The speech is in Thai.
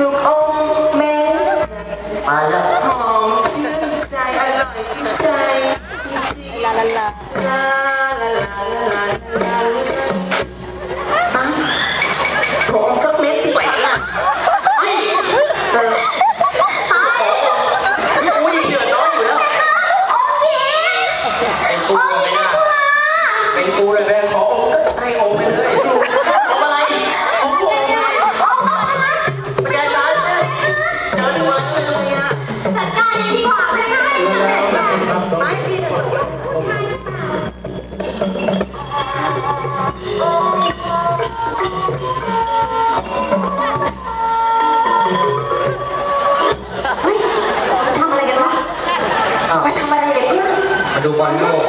ลูกอมแม่มาแล้วหอมชื่นใจ อร่อยใจจริงๆลาลาลาลาลาลาลาลอะขอสักเม็ดดีกว่าล่ะเฮ้ยเออนี่กูยังเดือดร้อนอยู่แล้วเป็นกูเลยนะเป็นกูเแม่ขออมก็ให้อมไเลยอะจัดการเลยดีกว่าไม่ได้ไม่ดีแต่ผู้ชายหรือเปล่าเฮ้ยทำอะไรกันวะมาทำอะไรเด็กเพื่อนมาดูบอลโลก